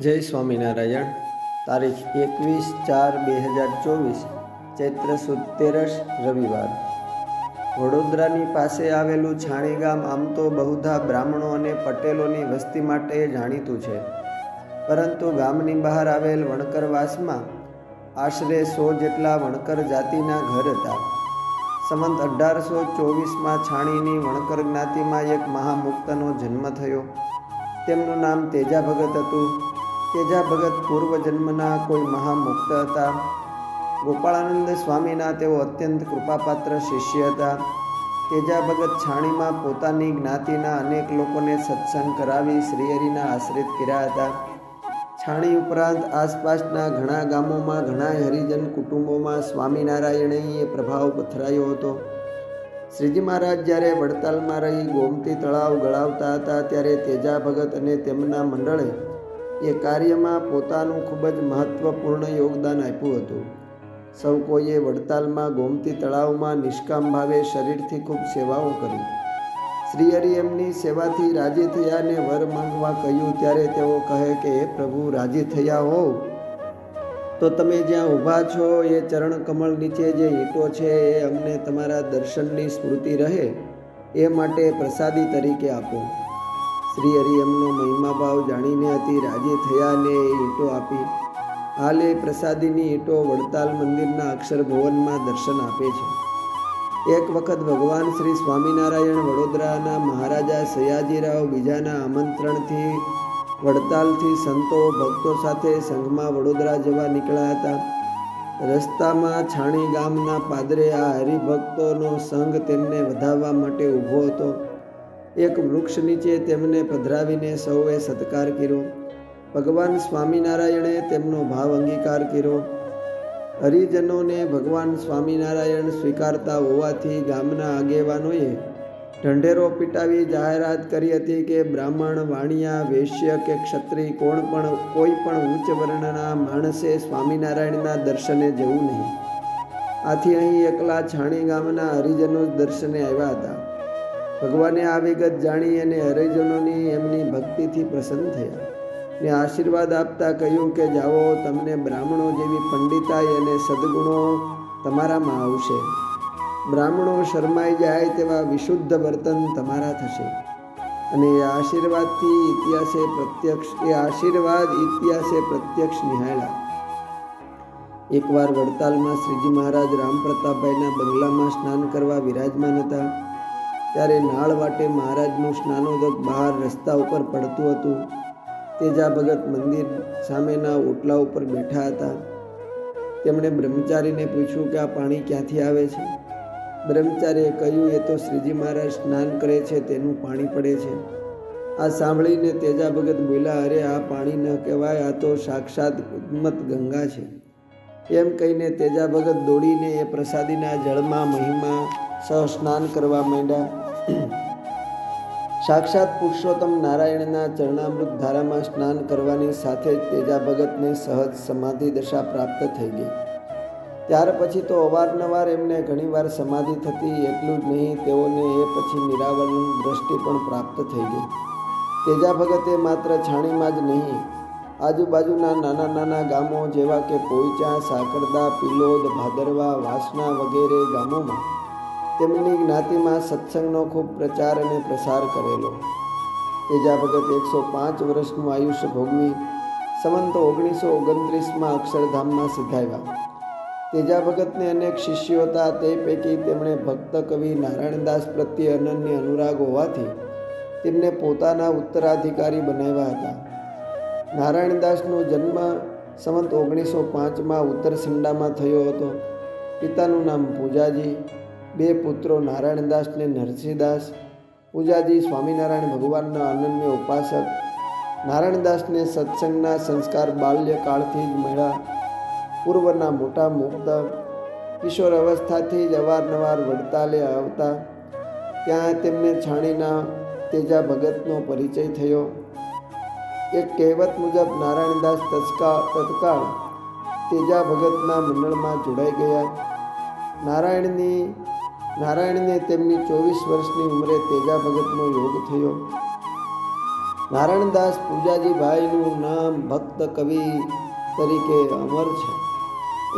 જય સ્વામિનારાયણ. તારીખ એકવીસ ચાર બે હજાર ચોવીસ, ચૈત્ર સુદ તેરસ રવિવાર. વડોદરાની પાસે આવેલું છાણી ગામ આમ તો બહુધા બ્રાહ્મણો અને પટેલોની વસ્તી માટે જાણીતું છે. પરંતુ ગામની બહાર આવેલ વણકરવાસમાં આશરે સો જેટલા વણકર જાતિના ઘર હતા. સંમત અઢારસો ચોવીસમાં છાણીની વણકર જ્ઞાતિમાં એક મહામુક્તનો જન્મ થયો. તેમનું નામ તેજા ભગત હતું. તેજા ભગત પૂર્વજન્મના કોઈ મહામુક્ત હતા. ગોપાળાનંદ સ્વામીના તેઓ અત્યંત કૃપાપાત્ર શિષ્ય હતા. તેજા ભગત છાણીમાં પોતાની જ્ઞાતિના અનેક લોકોને સત્સંગ કરાવી શ્રીહરિના આશ્રિત કર્યા હતા. છાણી ઉપરાંત આસપાસના ઘણા ગામોમાં ઘણા હરિજન કુટુંબોમાં સ્વામિનારાયણીએ પ્રભાવ પથરાયો હતો. શ્રીજી મહારાજ જ્યારે વડતાલમાં રહી ગોમતી તળાવ ગળાવતા હતા ત્યારે તેજા ભગત અને તેમના મંડળે એ કાર્યમાં પોતાનું ખૂબ જ મહત્ત્વપૂર્ણ યોગદાન આપ્યું હતું. સૌ કોઈએ વડતાલમાં ગોમતી તળાવમાં નિષ્કામ ભાવે શરીરથી ખૂબ સેવાઓ કરી. શ્રીહરિ એમની સેવાથી રાજી થયા અને વર માંગવા કહ્યું ત્યારે તેઓ કહે કે, હે પ્રભુ, રાજી થયા હોવ તો તમે જ્યાં ઊભા છો, એ ચરણ કમળ નીચે જે ઈંટો છે, એ અમને તમારા દર્શનની સ્મૃતિ રહે. એ માટે પ્રસાદી તરીકે આપો. શ્રી હરિ એમનો મહિમા ભાવ જાણીને અતિ રાજી થયા ને ઈંટો આપી. હાલે પ્રસાદીની ઈંટો વડતાલ મંદિરના અક્ષર ભવનમાં દર્શન આપે છે. એક વખત ભગવાન શ્રી સ્વામિનારાયણ વડોદરાના મહારાજા સયાજીરાવ બીજાના આમંત્રણથી વડતાલથી સંતો ભક્તો સાથે સંઘમાં વડોદરા જવા નીકળ્યા હતા. રસ્તામાં છાણી ગામના પાદરે આ હરિભક્તોનો સંઘ તેમને વધાવવા માટે ઊભો હતો. એક વૃક્ષ નીચે તેમને પધરાવીને સૌએ સત્કાર કર્યો. ભગવાન સ્વામિનારાયણે તેમનો ભાવ અંગીકાર કર્યો. હરિજનોને ભગવાન સ્વામિનારાયણ સ્વીકારતા હોવાથી ગામના આગેવાનોએ ઢંઢેરો પીટાવી જાહેરાત કરી હતી કે બ્રાહ્મણ, વાણિયા, વૈશ્ય કે ક્ષત્રિય કોણ પણ, કોઈ પણ ઉચ્ચ વર્ણના માણસે સ્વામિનારાયણના દર્શને જવું નહીં. આથી અહીં એકલા છાણી ગામના હરિજનો દર્શને આવ્યા હતા. ભગવાને આ વિગત જાણી અને હરિજનોની એમની ભક્તિથી પ્રસન્ન થયા. ને આશીર્વાદ આપતા કહ્યું કે, જાઓ, તમને બ્રાહ્મણો જેવી પંડિતાઈ અને સદગુણો તમારામાં આવશે. બ્રાહ્મણો શરમાઈ જાય તેવા વિશુદ્ધ વર્તન તમારા થશે. અને એ આશીર્વાદથી ઇતિહાસે પ્રત્યક્ષ, એ આશીર્વાદ ઇતિહાસે પ્રત્યક્ષ નિહાળ્યા. એકવાર વડતાલમાં શ્રીજી મહારાજ રામ પ્રતાપભાઈના બંગલામાં સ્નાન કરવા વિરાજમાન હતા. ત્યારે નાળ વાટે મહારાજનું સ્નાનોદક બહાર રસ્તા ઉપર પડતું હતું. તેજા ભગત મંદિર સામેના ઓટલા ઉપર બેઠા હતા. તેમણે બ્રહ્મચારીને પૂછ્યું કે આ પાણી ક્યાંથી આવે છે? બ્રહ્મચારીએ કહ્યું, એ તો શ્રીજી મહારાજ સ્નાન કરે છે, તેનું પાણી પડે છે. આ સાંભળીને તેજા ભગત બોલ્યા, અરે, આ પાણી ન કહેવાય, આ તો સાક્ષાત ઉદ્મત ગંગા છે. એમ કહીને તેજા ભગત દોડીને એ પ્રસાદીના જળમાં મહિમા સહ સ્નાન કરવા માંડ્યા. સાક્ષાત પુરુષોત્તમ નારાયણના ચરણામૃત ધારામાં સ્નાન કરવાની સાથે જ તેજા ભગતને સહજ સમાધિ દશા પ્રાપ્ત થઈ ગઈ. ત્યાર પછી તો અવારનવાર એમને ઘણીવાર સમાધિ થતી એટલું જ નહીં, તેઓને એ પછી નિરાવરણ દ્રષ્ટિ પણ પ્રાપ્ત થઈ ગઈ. તેજા ભગતે માત્ર છાણીમાં જ નહીં આજુબાજુના નાના નાના ગામો જેવા કે પોઈચા, સાકરદા, પિલોદ, ભાદરવા વાસણા વગેરે ગામોમાં તેમની જ્ઞાતિમાં સત્સંગનો ખૂબ પ્રચાર અને પ્રસાર કરેલો. તેજા ભગત એકસો પાંચ વર્ષનું આયુષ્ય ભોગવી સંવંત ઓગણીસો ઓગણત્રીસમાં અક્ષરધામમાં સિધાવ્યા. તેજા ભગતને અનેક શિષ્યો હતા, તે પૈકી તેમણે ભક્ત કવિ નારાયણદાસ પ્રત્યે અનન્ય અનુરાગ હોવાથી તેમને પોતાના ઉત્તરાધિકારી બનાવ્યા હતા. નારાયણદાસનો જન્મ સંવંત ઓગણીસો પાંચમાં ઉત્તરસંડામાં થયો હતો. પિતાનું નામ પૂજાજી, બે પુત્રો નારાયણદાસ ને નરસિંહદાસ. પૂજાજી સ્વામિનારાયણ ભગવાનના અનન્ય ઉપાસક. નારાયણદાસને સત્સંગના સંસ્કાર બાલ્યકાળથી જ મળ્યા. પૂર્વના મોટા મુક્ત કિશોર અવસ્થાથી જ અવારનવાર વડતાલે આવતા. ત્યાં તેમને છાણીના તેજા ભગતનો પરિચય થયો. એક કહેવત મુજબ નારાયણદાસ તત્કાળ તત્કાળ તેજા ભગતના મંડળમાં જોડાઈ ગયા. નારાયણની નારાયણને તેમની ચોવીસ વર્ષની ઉંમરે તેજા ભગતનો યોગ થયો. નારાયણદાસ પૂજાજીભાઈનું નામ ભક્ત કવિ તરીકે અમર છે.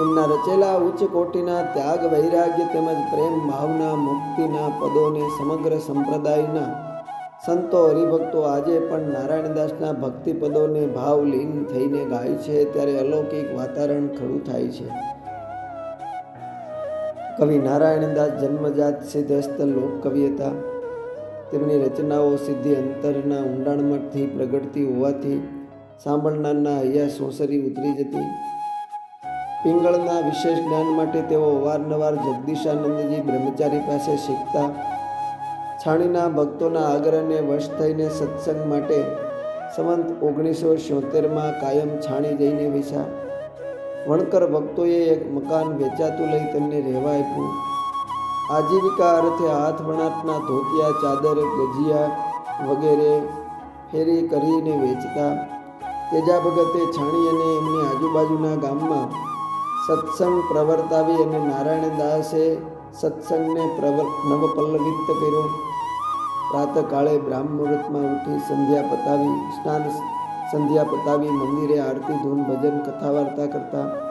એમના રચેલા ઉચ્ચ કોટીના ત્યાગ વૈરાગ્ય તેમજ પ્રેમ ભાવના મુક્તિના પદોને સમગ્ર સંપ્રદાયના સંતો હરિભક્તો આજે પણ નારાયણદાસના ભક્તિપદોને ભાવલીન થઈને ગાય છે, ત્યારે અલૌકિક વાતાવરણ ખડું થાય છે. કવિ નારાયણદાસ જન્મજાત સિદ્ધસ્ત લોકકવિ હતા તેમની રચનાઓ સિદ્ધિ અંતરના ઊંડાણમાંથી પ્રગટતી હોવાથી સાંભળનારના હૈયા સોસરી ઉતરી જતી. પિંગળના વિશેષ જ્ઞાન માટે તેઓ અવારનવાર જગદીશાનંદજી બ્રહ્મચારી પાસે શીખતા. છાણીના ભક્તોના આગ્રહને વશ થઈને સત્સંગ માટે સંવંત ઓગણીસો છોતેરમાં કાયમ છાણી જઈને વેચા વણકર ભક્તોએ એક મકાન વેચાતું લઈ તેમને રહેવા આપ્યું. આજીવિકા અર્થે હાથ વણાટના ધોતિયા, ચાદર, ગજિયા વગેરે ફેરી કરીને વેચતા. તેજા ભગતે છાણી અને એમની આજુબાજુના ગામમાં સત્સંગ પ્રવર્તાવી અને નારાયણ દાસે સત્સંગને પ્રવર નવપલ્લવિત કર્યો. પ્રાતકાળે બ્રાહ્મ મુહૂર્તમાં ઉઠી સંધ્યા પતાવી, સ્નાન સંધ્યા પતાવી મંદિરે આરતી, ધૂન, ભજન કથા વાર્તા કરતા.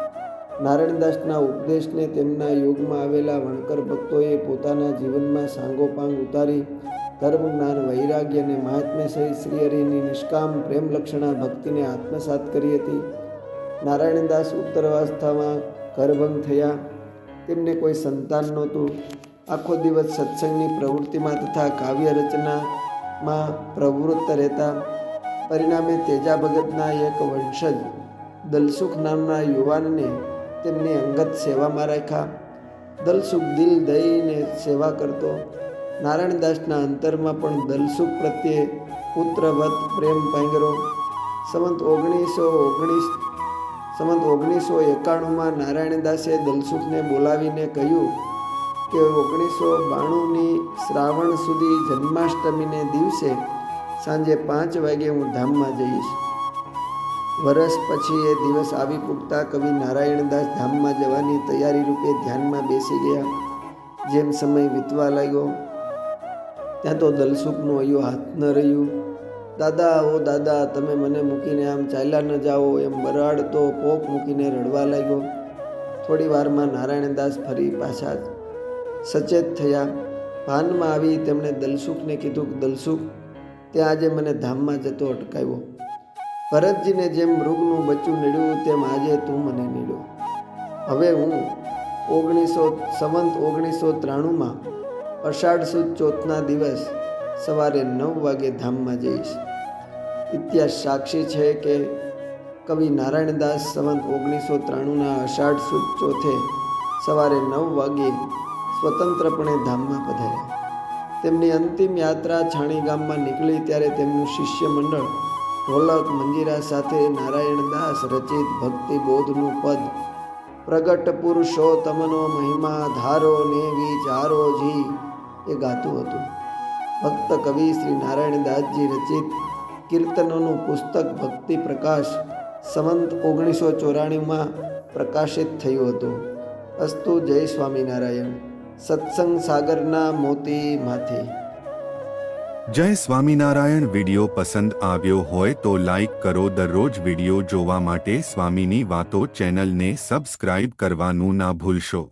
નારાયણદાસના ઉપદેશને તેમના યોગમાં આવેલા વણકર ભક્તોએ પોતાના જીવનમાં સાંગોપાંગ ઉતારી, ધર્મ, જ્ઞાન, વૈરાગ્ય અને મહાત્મ્ય સહિત શ્રીહરિની નિષ્કામ પ્રેમલક્ષણા ભક્તિને આત્મસાત કરી હતી. નારાયણદાસ ઉત્તરવાસ્થામાં ઘરભંગ થયા. તેમને કોઈ સંતાન નહોતું. આખો દિવસ સત્સંગની પ્રવૃત્તિમાં તથા કાવ્ય રચનામાં પ્રવૃત્ત રહેતા પરિણામે તેજા ભગતના એક વંશજ દલસુખ નામના યુવાનને તેમની અંગત સેવામાં રાખ્યા. દલસુખ દિલ દઈને સેવા કરતો. નારાયણદાસના અંતરમાં પણ દલસુખ પ્રત્યે પુત્રવત પ્રેમ પાંગરો સંવંત ઓગણીસો ઓગણીસ, સંવંત ઓગણીસો એકાણુંમાં નારાયણદાસે દલસુખને બોલાવીને કહ્યું કે ઓગણીસો બાણુંની શ્રાવણ સુધી જન્માષ્ટમીને દિવસે સાંજે પાંચ વાગે હું ધામમાં જઈશ. વરસ પછી એ દિવસ આવી પૂગતા કવિ નારાયણદાસ ધામમાં જવાની તૈયારી રૂપે ધ્યાનમાં બેસી ગયા. જેમ સમય વીતવા લાગ્યો, ત્યાં તો દલસુખનું હૈયું હાથ ન રહ્યું. દાદા, ઓ દાદા, તમે મને મૂકીને આમ ચાલ્યા ન જાઓ. એમ બરાડતો પોક મૂકીને રડવા લાગ્યો. થોડી વારમાં નારાયણદાસ ફરી પાછા સચેત થયા. ભાનમાં આવી તેમણે દલસુખને કીધું કે, દલસુખ, ત્યાં આજે મને ધામમાં જતો અટકાવ્યો. ભરતજીને જેમ મૃગનું બચ્ચું નીડ્યું, તેમ આજે તું મને નીડ્યો. હવે હું ઓગણીસો, સંવંત ઓગણીસો ત્રાણુંમાં અષાઢ સુદ ચોથના દિવસ સવારે નવ વાગે ધામમાં જઈશ. ઇતિહાસ સાક્ષી છે કે કવિ નારાયણદાસ સંવંત ઓગણીસો ત્રાણુંના અષાઢ સુદ ચોથે સવારે નવ વાગે સ્વતંત્રપણે ધામમાં પધાર્યા. તેમની અંતિમ યાત્રા છાણી ગામમાં નીકળી ત્યારે તેમનું શિષ્ય મંડળ ઢોલક મંજીરા સાથે નારાયણદાસ રચિત ભક્તિ બોધનું પદ, પ્રગટ પુરુષોત્તમનો મહિમા ધારો ને વિચારો જી, એ ગાતું હતું. ભક્ત કવિ શ્રી નારાયણદાસજી રચિત કીર્તનોનું પુસ્તક ભક્તિ પ્રકાશ સંવંત ઓગણીસો ચોરાણુંમાં પ્રકાશિત થયું હતું. અસ્તુ જય સ્વામિનારાયણ. સત્સંગ સાગરના મોતી માથે જય સ્વામિનારાયણ વિડિયો પસંદ આવ્યો હોય તો લાઈક કરો દરરોજ વિડિયો જોવા માટે સ્વામીની વાતો ચેનલને સબસ્ક્રાઇબ કરવાનું ના ભૂલશો.